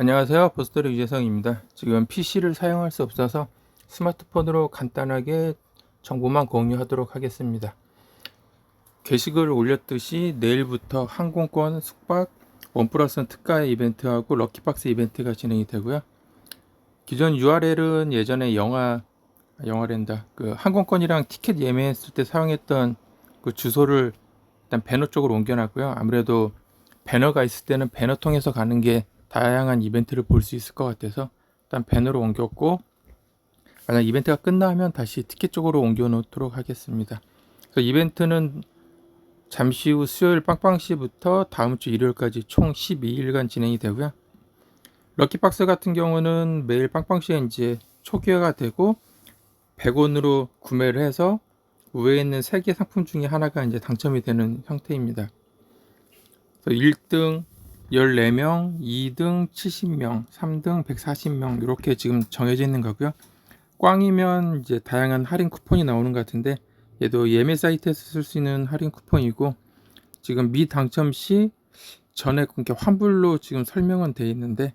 안녕하세요. 보스터리 유재성입니다. 지금 PC를 사용할 수 없어서 스마트폰으로 간단하게 정보만 공유하도록 하겠습니다. 게시글 올렸듯이 내일부터 항공권 숙박 원 플러스 특가 이벤트하고 럭키박스 이벤트가 진행이 되고요. 기존 URL은 예전에 영화 아, 영화랜다 그 항공권이랑 티켓 예매했을 때 사용했던 그 주소를 일단 배너 쪽으로 옮겨놨고요. 아무래도 배너가 있을 때는 배너 통해서 가는 게 다양한 이벤트를 볼 수 있을 것 같아서 일단 배너로 옮겼고 만약 이벤트가 끝나면 다시 티켓 쪽으로 옮겨 놓도록 하겠습니다. 그래서 이벤트는 잠시 후 수요일 빵빵시부터 다음 주 일요일까지 총 12일간 진행이 되고요. 럭키박스 같은 경우는 매일 빵빵시에 이제 초기화가 되고 100원으로 구매를 해서 위에 있는 3개 상품 중에 하나가 이제 당첨이 되는 형태입니다. 그래서 1등 14명, 2등 70명, 3등 140명 이렇게 지금 정해져 있는 거고요. 꽝이면 이제 다양한 할인 쿠폰이 나오는 것 같은데 얘도 예매 사이트에서 쓸 수 있는 할인 쿠폰이고 지금 미당첨 시 전액 이렇게 환불로 지금 설명은 돼 있는데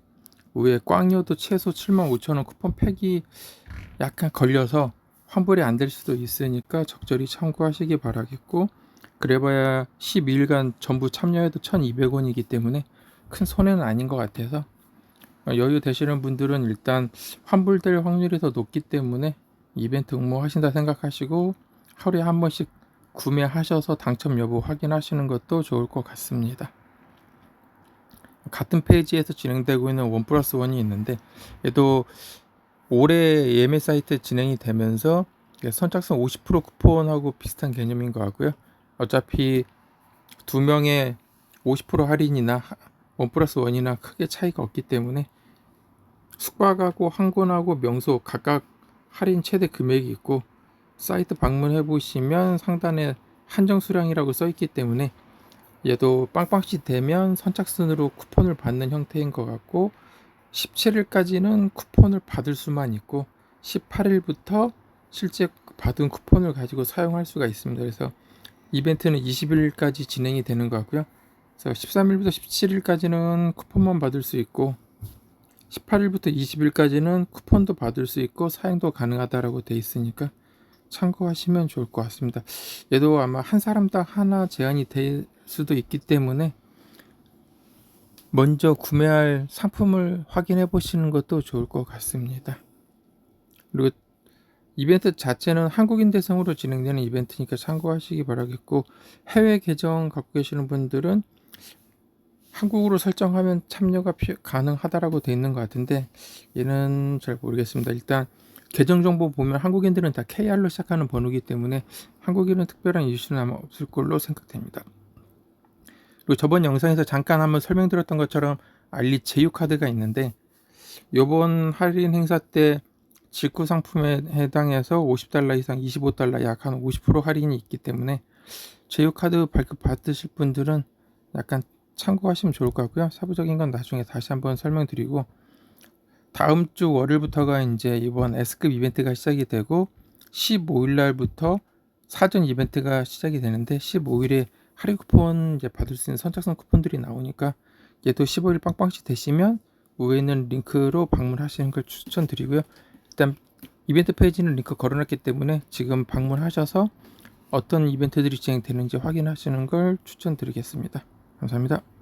위에 꽝이어도 최소 7만 5천 원 쿠폰 팩이 약간 걸려서 환불이 안 될 수도 있으니까 적절히 참고하시기 바라겠고 그래봐야 12일간 전부 참여해도 1,200원이기 때문에 큰 손해는 아닌 것 같아서 어, 여유 되시는 분들은 일단 환불될 확률이 더 높기 때문에 이벤트 응모하신다 생각하시고 하루에 한 번씩 구매하셔서 당첨 여부 확인하시는 것도 좋을 것 같습니다. 같은 페이지에서 진행되고 있는 원 플러스 원이 있는데 얘도 올해 예매 사이트 진행이 되면서 선착순 50% 쿠폰하고 비슷한 개념인 것 같고요. 어차피 두 명의 50% 할인이나 원 플러스 원이나 크게 차이가 없기 때문에 숙박하고 항공하고 명소 각각 할인 최대 금액이 있고 사이트 방문해 보시면 상단에 한정 수량이라고 써 있기 때문에 얘도 빵빵시 되면 선착순으로 쿠폰을 받는 형태인 것 같고 17일까지는 쿠폰을 받을 수만 있고 18일부터 실제 받은 쿠폰을 가지고 사용할 수가 있습니다. 그래서 이벤트는 20일까지 진행이 되는 것 같고요. 그래서 13일부터 17일까지는 쿠폰만 받을 수 있고 18일부터 20일까지는 쿠폰도 받을 수 있고 사용도 가능하다라고 돼 있으니까 참고하시면 좋을 것 같습니다. 얘도 아마 한 사람당 하나 제한이 될 수도 있기 때문에 먼저 구매할 상품을 확인해 보시는 것도 좋을 것 같습니다. 그리고 이벤트 자체는 한국인 대상으로 진행되는 이벤트니까 참고하시기 바라겠고 해외 계정 갖고 계시는 분들은 한국으로 설정하면 참여가 가능하다라고 돼 있는 것 같은데 얘는 잘 모르겠습니다. 일단 계정 정보 보면 한국인들은 다 KR로 시작하는 번호기 때문에 한국인은 특별한 이슈는 아마 없을 걸로 생각됩니다. 그리고 저번 영상에서 잠깐 한번 설명드렸던 것처럼 알리 제휴 카드가 있는데 요번 할인 행사 때 직구 상품에 해당해서 50달러 이상 25달러 약 한 50% 할인이 있기 때문에 제휴 카드 발급 받으실 분들은 약간 참고하시면 좋을 것 같고요. 사부적인 건 나중에 다시 한번 설명드리고 다음 주 월요일부터가 이제 이번 S급 이벤트가 시작이 되고 15일 날부터 사전 이벤트가 시작이 되는데 15일에 할인 쿠폰 이제 받을 수 있는 선착순 쿠폰들이 나오니까 얘도 15일 빵빵시 되시면 위에 있는 링크로 방문하시는 걸 추천드리고요. 일단 이벤트 페이지는 링크 걸어놨기 때문에 지금 방문하셔서 어떤 이벤트들이 진행되는지 확인하시는 걸 추천드리겠습니다. 감사합니다.